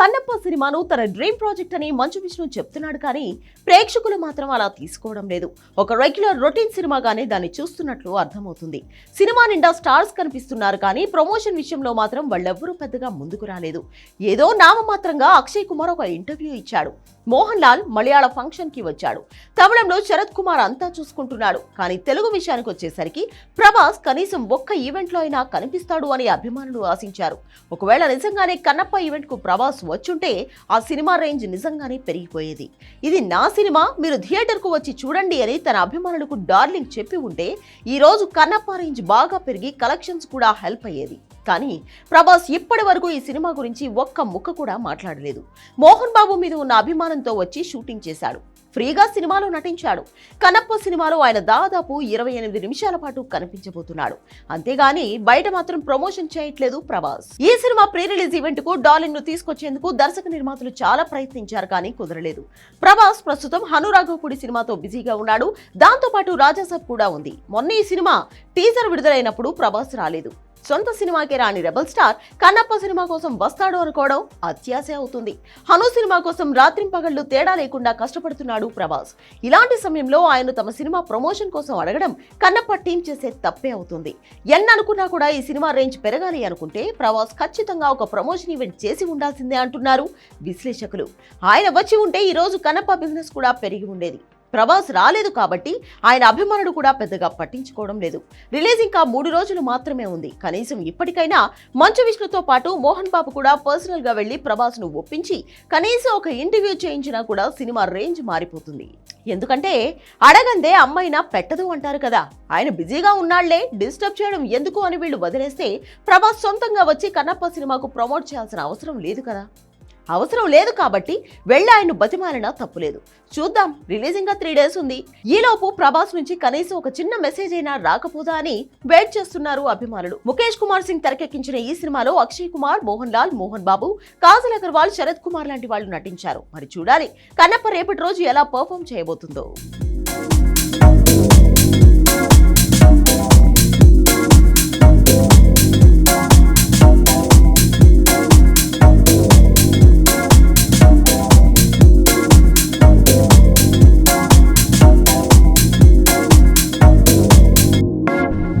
కన్నప్ప సినిమాను తన dream project అని మంచు విష్ణు చెప్తున్నాడు కానీ ప్రేక్షకులు మాత్రం అలా తీసుకోవడం లేదు. ఒక రెగ్యులర్ రొటీన్ సినిమాగానే దాన్ని చూస్తున్నట్లు అర్థమవుతుంది. సినిమా నిండా స్టార్స్ కనిపిస్తున్నారు కానీ ప్రమోషన్ విషయంలో మాత్రం వాళ్ళెవ్వరూ పెద్దగా ముందుకు రాలేదు. ఏదో నామమాత్రంగా అక్షయ్ కుమార్ ఒక ఇంటర్వ్యూ ఇచ్చాడు. మోహన్ లాల్ మలయాళ ఫంక్షన్కి వచ్చాడు. తమిళంలో శరత్ కుమార్ అంతా చూసుకుంటున్నాడు. కానీ తెలుగు విషయానికి వచ్చేసరికి ప్రభాస్ కనీసం ఒక్క ఈవెంట్లో అయినా కనిపిస్తాడు అని అభిమానులు ఆశించారు. ఒకవేళ నిజంగానే కన్నప్ప ఈవెంట్కు ప్రభాస్ వచ్చుంటే ఆ సినిమా రేంజ్ నిజంగానే పెరిగిపోయేది. ఇది నా సినిమా మీరు థియేటర్కు వచ్చి చూడండి అని తన అభిమానులకు డార్లింగ్ చెప్పి ఉంటే ఈ రోజు కన్నప్ప రేంజ్ బాగా పెరిగి కలెక్షన్స్ కూడా హెల్ప్ అయ్యేది. కానీ ప్రభాస్ ఇప్పటి వరకు ఈ సినిమా గురించి ఒక్క ముక్క కూడా మాట్లాడలేదు. మోహన్ బాబు మీద ఉన్న అభిమానంతో వచ్చి షూటింగ్ చేశాడు. ఫ్రీగా సినిమాలో నటించాడు. కనప్ప సినిమాలో ఆయన దాదాపు ఇరవై ఎనిమిది నిమిషాల పాటు కనిపించబోతున్నాడు. అంతేగాని బయట మాత్రం ప్రమోషన్ చేయట్లేదు ప్రభాస్. ఈ సినిమా ప్రీ రిలీజ్ ఈవెంట్కు డార్లింగ్ను తీసుకొచ్చేందుకు దర్శక నిర్మాతలు చాలా ప్రయత్నించారు కానీ కుదరలేదు. ప్రభాస్ ప్రస్తుతం హనురాఘవపుడి సినిమాతో బిజీగా ఉన్నాడు. దాంతో పాటు రాజాసాబ్ కూడా ఉంది. మొన్న ఈ సినిమా టీజర్ విడుదలైనప్పుడు ప్రభాస్ రాలేదు. సొంత సినిమాకి రాని రెబల్ స్టార్ కన్నప్ప సినిమా కోసం వస్తాడు అనుకోవడం అత్యాశ అవుతుంది. హను సినిమా కోసం రాత్రింపగళ్ళు తేడా లేకుండా కష్టపడుతున్నాడు ప్రభాస్. ఇలాంటి సమయంలో ఆయన తమ సినిమా ప్రమోషన్ కోసం అడగడం కన్నప్ప టీం చేసే తప్పే అవుతుంది. ఎన్ననుకున్నా కూడా ఈ సినిమా రేంజ్ పెరగాలి అనుకుంటే ప్రభాస్ ఖచ్చితంగా ఒక ప్రమోషన్ ఈవెంట్ చేసి ఉండాల్సిందే అంటున్నారు విశ్లేషకులు. ఆయన వచ్చి ఉంటే ఈరోజు కన్నప్ప బిజినెస్ కూడా పెరిగి ఉండేది. ప్రభాస్ రాలేదు కాబట్టి ఆయన అభిమానుడు కూడా పెద్దగా పట్టించుకోవడం లేదు. రిలీజ్ ఇంకా మూడు రోజులు మాత్రమే ఉంది. కనీసం ఇప్పటికైనా మంచు విష్ణుతో పాటు మోహన్ బాబు కూడా పర్సనల్గా వెళ్ళి ప్రభాస్ను ఒప్పించి కనీసం ఒక ఇంటర్వ్యూ చేయించినా కూడా సినిమా రేంజ్ మారిపోతుంది. ఎందుకంటే అడగందే అమ్మైనా పెట్టదు అంటారు కదా. ఆయన బిజీగా ఉన్నాళ్ళే డిస్టర్బ్ చేయడం ఎందుకు అని వీళ్ళు వదిలేస్తే ప్రభాస్ సొంతంగా వచ్చి కన్నప్ప సినిమాకు ప్రమోట్ చేయాల్సిన అవసరం లేదు కదా. అవసరం లేదు కాబట్టి వెళ్ళి ఆయన బతిమాలినా తప్పులేదు. చూద్దాం రిలీజింగ్గా త్రీ డేస్ ఉంది. ఈలోపు ప్రభాస్ నుంచి కనీసం ఒక చిన్న మెసేజ్ అయినా రాకపోదా అని వెయిట్ చేస్తున్నారు అభిమానులు. ముఖేష్ కుమార్ సింగ్ తెరకెక్కించిన ఈ సినిమాలో అక్షయ్ కుమార్ మోహన్ లాల్ మోహన్ బాబు కాజల్ అగర్వాల్ శరత్ కుమార్ లాంటి వాళ్ళు నటించారు. మరి చూడాలి కన్నప్ప రేపటి రోజు ఎలా పర్ఫామ్ చేయబోతుందో.